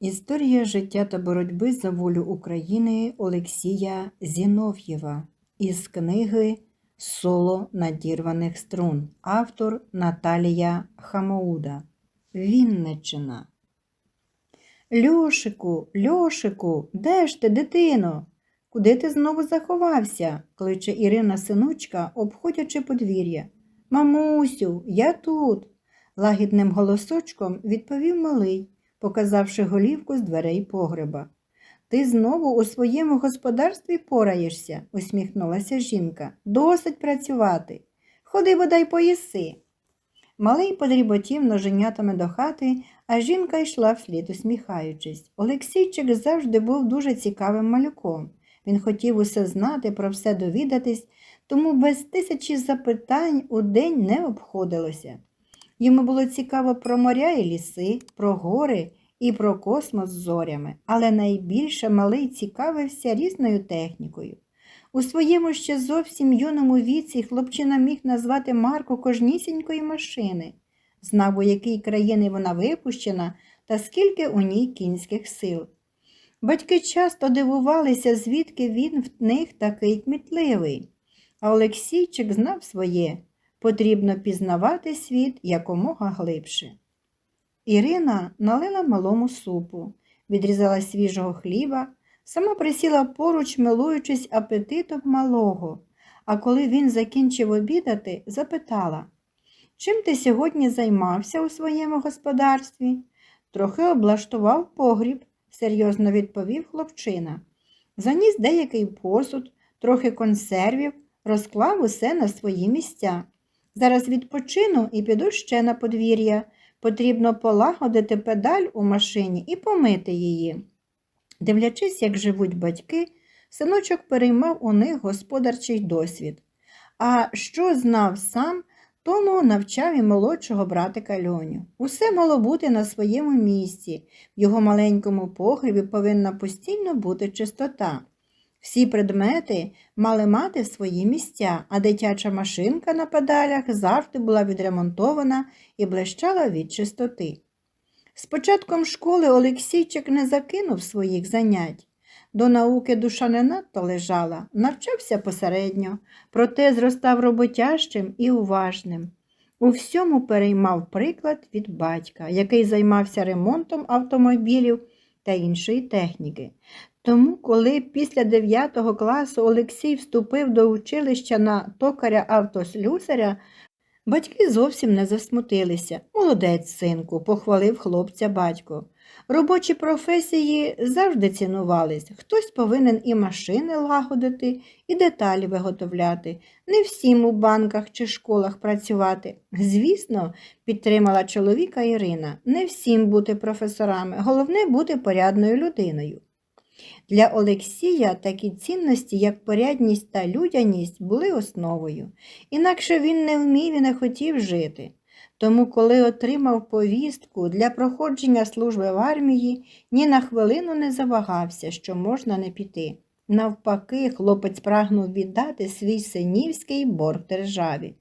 Історія життя та боротьби за волю України Олексія Зінов'єва із книги Соло надірваних струн. Автор Наталія Хамоуда. Вінниччина. Льошику, Льошику, де ж ти, дитино? Куди ти знову заховався? кличе Ірина синочка, обходячи подвір'я. Мамусю, я тут. лагідним голосочком відповів малий показавши голівку з дверей погреба. Ти знову у своєму господарстві пораєшся, усміхнулася жінка. Досить працювати. Ходи бодай поїси. Малий подріботів ноженятами до хати, а жінка йшла вслід, усміхаючись. Олексійчик завжди був дуже цікавим малюком. Він хотів усе знати, про все довідатись, тому без тисячі запитань у день не обходилося. Йому було цікаво про моря і ліси, про гори і про космос з зорями, але найбільше малий цікавився різною технікою. У своєму ще зовсім юному віці хлопчина міг назвати марку кожнісінької машини, знав, у якій країни вона випущена та скільки у ній кінських сил. Батьки часто дивувалися, звідки він в них такий кмітливий, а Олексійчик знав своє потрібно пізнавати світ якомога глибше. Ірина налила малому супу, відрізала свіжого хліба, сама присіла поруч, милуючись апетитом малого, а коли він закінчив обідати, запитала, чим ти сьогодні займався у своєму господарстві? Трохи облаштував погріб, серйозно відповів хлопчина. Заніс деякий посуд, трохи консервів, розклав усе на свої місця. Зараз відпочину і піду ще на подвір'я. Потрібно полагодити педаль у машині і помити її. Дивлячись, як живуть батьки, синочок переймав у них господарчий досвід. А що знав сам, тому навчав і молодшого братика Льоню. Усе мало бути на своєму місці, в його маленькому погребі повинна постійно бути чистота. Всі предмети мали мати свої місця, а дитяча машинка на педалях завжди була відремонтована і блищала від чистоти. З початком школи Олексійчик не закинув своїх занять. До науки душа не надто лежала, навчався посередньо, проте зростав роботящим і уважним. У всьому переймав приклад від батька, який займався ремонтом автомобілів та іншої техніки. Тому, коли після 9 класу Олексій вступив до училища на токаря автослюсаря, батьки зовсім не засмутилися. Молодець, синку, похвалив хлопця батько. Робочі професії завжди цінувались. Хтось повинен і машини лагодити, і деталі виготовляти, не всім у банках чи школах працювати. Звісно, підтримала чоловіка Ірина, не всім бути професорами, головне бути порядною людиною. Для Олексія такі цінності, як порядність та людяність, були основою, інакше він не вмів і не хотів жити. Тому, коли отримав повістку для проходження служби в армії, ні на хвилину не завагався, що можна не піти. Навпаки, хлопець прагнув віддати свій синівський борг державі.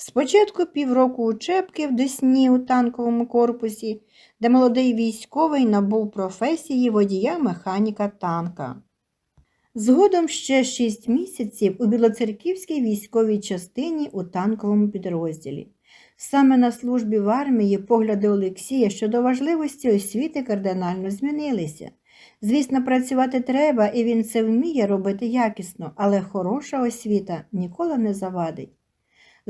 Спочатку півроку учебки в Десні у танковому корпусі, де молодий військовий набув професії водія механіка танка. Згодом ще шість місяців у Білоцерківській військовій частині у танковому підрозділі. Саме на службі в армії погляди Олексія щодо важливості освіти кардинально змінилися. Звісно, працювати треба, і він це вміє робити якісно, але хороша освіта ніколи не завадить.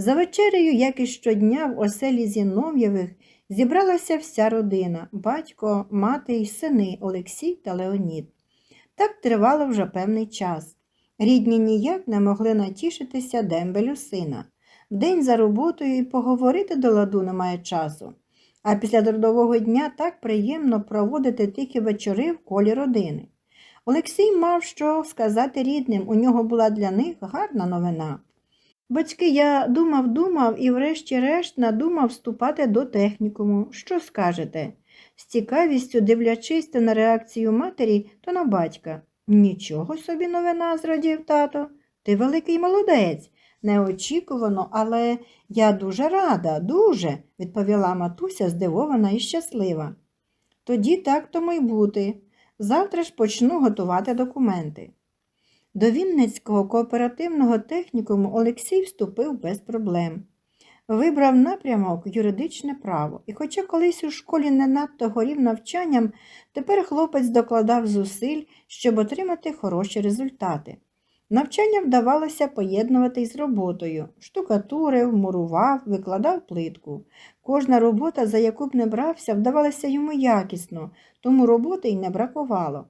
За вечерею, як і щодня, в оселі Зінов'євих зібралася вся родина батько, мати й сини Олексій та Леонід. Так тривало вже певний час. Рідні ніяк не могли натішитися дембелю сина. Вдень за роботою і поговорити до ладу немає часу. А після трудового дня так приємно проводити тихі вечори в колі родини. Олексій мав що сказати рідним, у нього була для них гарна новина. Батьки, я думав, думав і врешті-решт надумав вступати до технікуму. Що скажете? З цікавістю, дивлячись на реакцію матері, то на батька. Нічого собі новина, зрадів тато. Ти великий молодець. Неочікувано, але я дуже рада, дуже, відповіла матуся, здивована і щаслива. Тоді так тому й бути. Завтра ж почну готувати документи. До Вінницького кооперативного технікуму Олексій вступив без проблем. Вибрав напрямок юридичне право, і хоча колись у школі не надто горів навчанням, тепер хлопець докладав зусиль, щоб отримати хороші результати. Навчання вдавалося поєднувати із роботою, штукатурив, мурував, викладав плитку. Кожна робота, за яку б не брався, вдавалася йому якісно, тому роботи й не бракувало.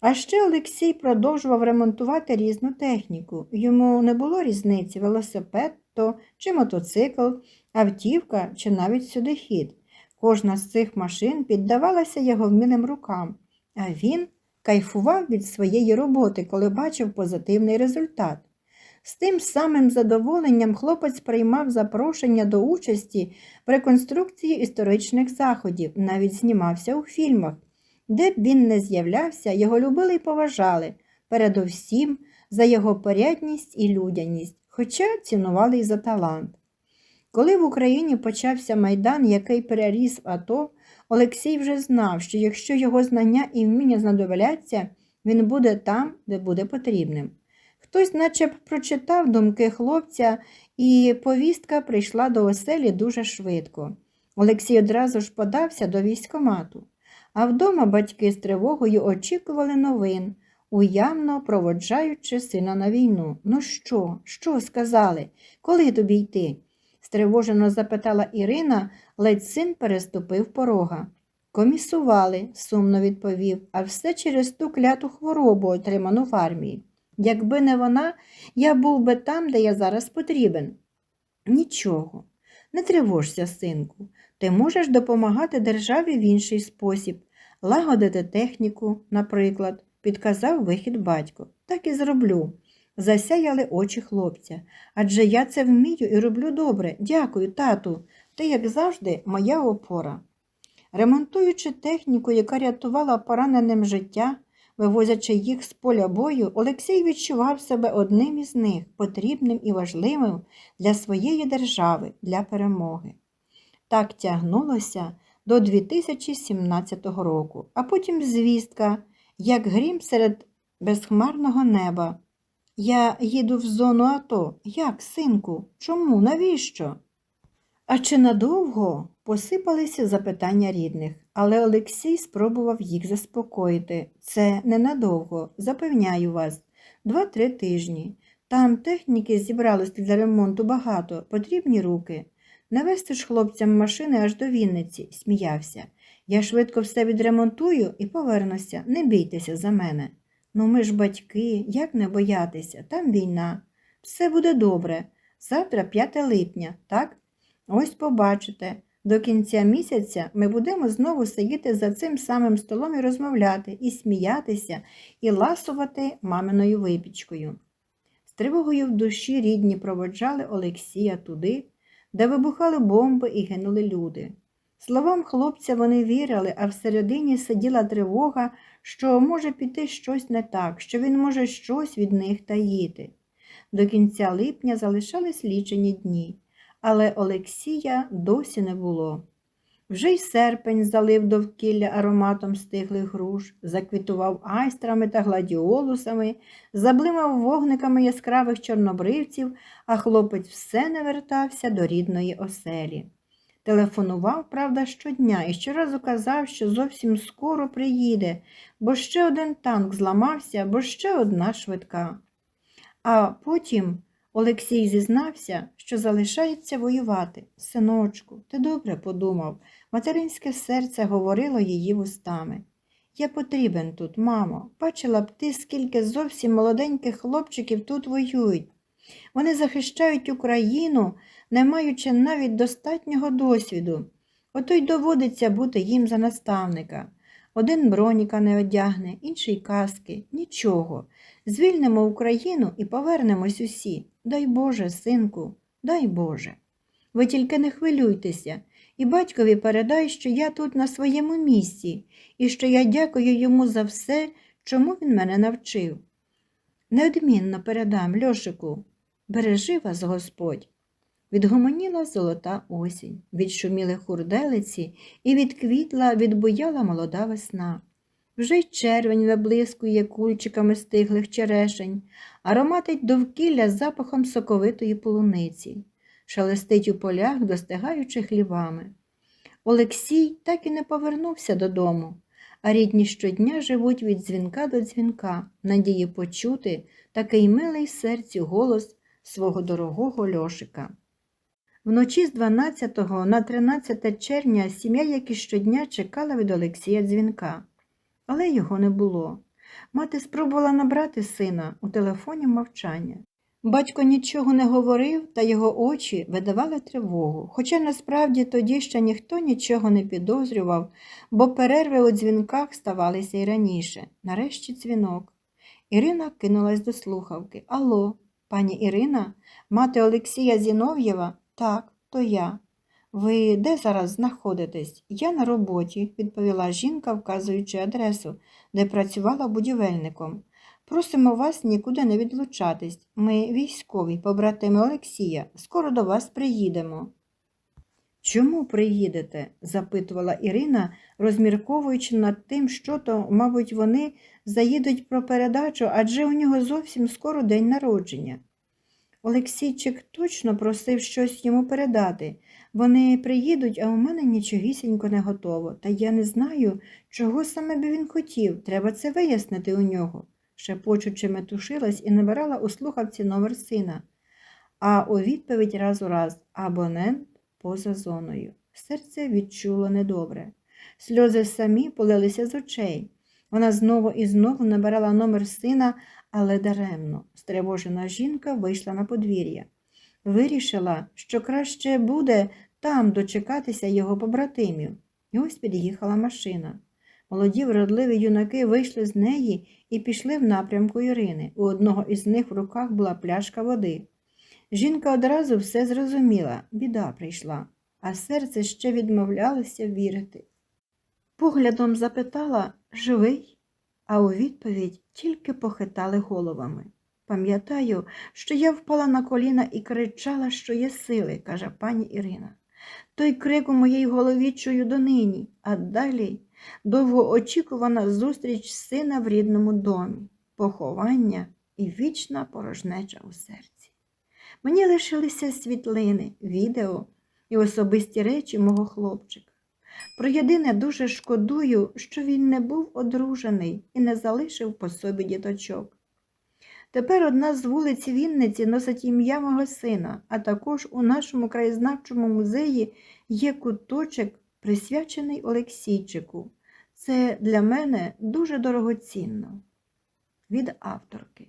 А ще Олексій продовжував ремонтувати різну техніку. Йому не було різниці велосипед то чи мотоцикл, автівка чи навіть сюдихід. Кожна з цих машин піддавалася його вмілим рукам, а він кайфував від своєї роботи, коли бачив позитивний результат. З тим самим задоволенням хлопець приймав запрошення до участі в реконструкції історичних заходів, навіть знімався у фільмах. Де б він не з'являвся, його любили й поважали, передовсім за його порядність і людяність, хоча цінували й за талант. Коли в Україні почався майдан, який переріс АТО, Олексій вже знав, що якщо його знання і вміння знадобляться, він буде там, де буде потрібним. Хтось наче б прочитав думки хлопця, і повістка прийшла до оселі дуже швидко. Олексій одразу ж подався до військомату, а вдома батьки з тривогою очікували новин, уявно проводжаючи сина на війну. Ну що, що сказали? Коли тобі йти? стривожено запитала Ірина, ледь син переступив порога. Комісували, сумно відповів, а все через ту кляту хворобу, отриману в армії. Якби не вона, я був би там, де я зараз потрібен. Нічого, не тривожся, синку. Ти можеш допомагати державі в інший спосіб, лагодити техніку, наприклад, підказав вихід батько. Так і зроблю. Засяяли очі хлопця. Адже я це вмію і роблю добре. Дякую, тату. Ти, як завжди, моя опора. Ремонтуючи техніку, яка рятувала пораненим життя, вивозячи їх з поля бою, Олексій відчував себе одним із них, потрібним і важливим для своєї держави, для перемоги. Так тягнулося до 2017 року, а потім звістка, як грім серед безхмарного неба. Я їду в зону АТО. Як, синку? Чому? Навіщо? А чи надовго? Посипалися запитання рідних, але Олексій спробував їх заспокоїти. Це ненадовго, запевняю вас, два-три тижні. Там техніки зібралось для ремонту багато, потрібні руки. Не вести ж хлопцям машини аж до Вінниці, сміявся. Я швидко все відремонтую і повернуся, не бійтеся за мене. Ну ми ж батьки, як не боятися, там війна. Все буде добре. Завтра 5 липня, так? Ось побачите. До кінця місяця ми будемо знову сидіти за цим самим столом і розмовляти, і сміятися, і ласувати маминою випічкою. З тривогою в душі рідні проводжали Олексія туди, де вибухали бомби і гинули люди. Словам хлопця вони вірили, а всередині сиділа тривога, що може піти щось не так, що він може щось від них таїти. До кінця липня залишались лічені дні, але Олексія досі не було. Вже й серпень залив довкілля ароматом стиглих груш, заквітував айстрами та гладіолусами, заблимав вогниками яскравих чорнобривців, а хлопець все не вертався до рідної оселі. Телефонував, правда, щодня і щоразу казав, що зовсім скоро приїде, бо ще один танк зламався, бо ще одна швидка. А потім Олексій зізнався, що залишається воювати. Синочку, ти добре подумав. Материнське серце говорило її вустами. Я потрібен тут, мамо. Бачила б ти, скільки зовсім молоденьких хлопчиків тут воюють. Вони захищають Україну, не маючи навіть достатнього досвіду. Ото й доводиться бути їм за наставника. Один броніка не одягне, інший каски, нічого. Звільнимо Україну і повернемось усі. Дай Боже, синку, дай Боже. Ви тільки не хвилюйтеся, і батькові передай, що я тут на своєму місці, і що я дякую йому за все, чому він мене навчив. Неодмінно передам, Льошику, бережи вас Господь. Відгомоніла золота осінь, відшуміли хурделиці і відквітла, відбуяла молода весна. Вже й червень виблискує кульчиками стиглих черешень, ароматить довкілля запахом соковитої полуниці, шелестить у полях, достигаючи хлівами. Олексій так і не повернувся додому, а рідні щодня живуть від дзвінка до дзвінка, надії почути такий милий серцю голос свого дорогого Льошика. Вночі з 12 на 13 червня сім'я, як і щодня, чекала від Олексія дзвінка, але його не було. Мати спробувала набрати сина у телефоні мовчання. Батько нічого не говорив, та його очі видавали тривогу, хоча насправді тоді ще ніхто нічого не підозрював, бо перерви у дзвінках ставалися й раніше. Нарешті дзвінок. Ірина кинулась до слухавки. Алло, пані Ірина, мати Олексія Зінов'єва? Так, то я. Ви де зараз знаходитесь? Я на роботі, відповіла жінка, вказуючи адресу, де працювала будівельником. Просимо вас нікуди не відлучатись. Ми військові, побратими Олексія, скоро до вас приїдемо. Чому приїдете? запитувала Ірина, розмірковуючи над тим, що то, мабуть, вони заїдуть про передачу, адже у нього зовсім скоро день народження. Олексійчик точно просив щось йому передати. Вони приїдуть, а у мене нічогісінько не готово, та я не знаю, чого саме би він хотів. Треба це вияснити у нього. Шепочучи метушилась і набирала у слухавці номер сина, а у відповідь раз у раз абонент поза зоною. Серце відчуло недобре. Сльози самі полилися з очей. Вона знову і знову набирала номер сина, але даремно. Стривожена жінка вийшла на подвір'я. Вирішила, що краще буде там дочекатися його побратимів. І ось під'їхала машина. Молоді вродливі юнаки вийшли з неї і пішли в напрямку Ірини. У одного із них в руках була пляшка води. Жінка одразу все зрозуміла, біда прийшла, а серце ще відмовлялося вірити. Поглядом запитала живий, а у відповідь тільки похитали головами. Пам'ятаю, що я впала на коліна і кричала, що є сили, каже пані Ірина. Той крик у моїй голові чую донині, а далі довгоочікувана зустріч сина в рідному домі, поховання і вічна порожнеча у серці. Мені лишилися світлини, відео і особисті речі мого хлопчика. Про єдине дуже шкодую, що він не був одружений і не залишив по собі діточок. Тепер одна з вулиць Вінниці носить ім'я мого сина, а також у нашому краєзнавчому музеї є куточок, присвячений Олексійчику. Це для мене дуже дорогоцінно. Від авторки.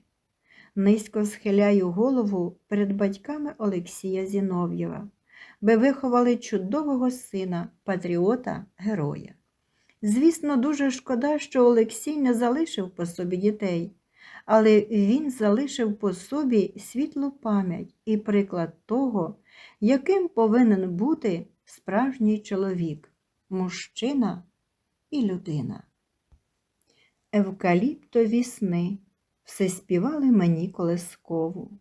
Низько схиляю голову перед батьками Олексія Зінов'єва, би виховали чудового сина, патріота, героя. Звісно, дуже шкода, що Олексій не залишив по собі дітей, але він залишив по собі світлу пам'ять і приклад того, яким повинен бути справжній чоловік, мужчина і людина. Евкаліптові сни все співали мені колискову,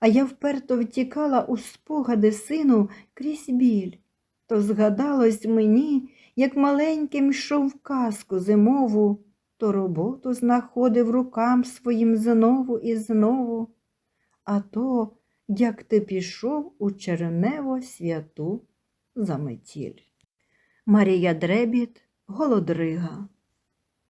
а я вперто втікала у спогади сину крізь біль, то згадалось мені, як маленьким йшов казку зимову, то роботу знаходив рукам своїм знову і знову, а то, як ти пішов у чернево святу заметіль. Марія Дребіт Голодрига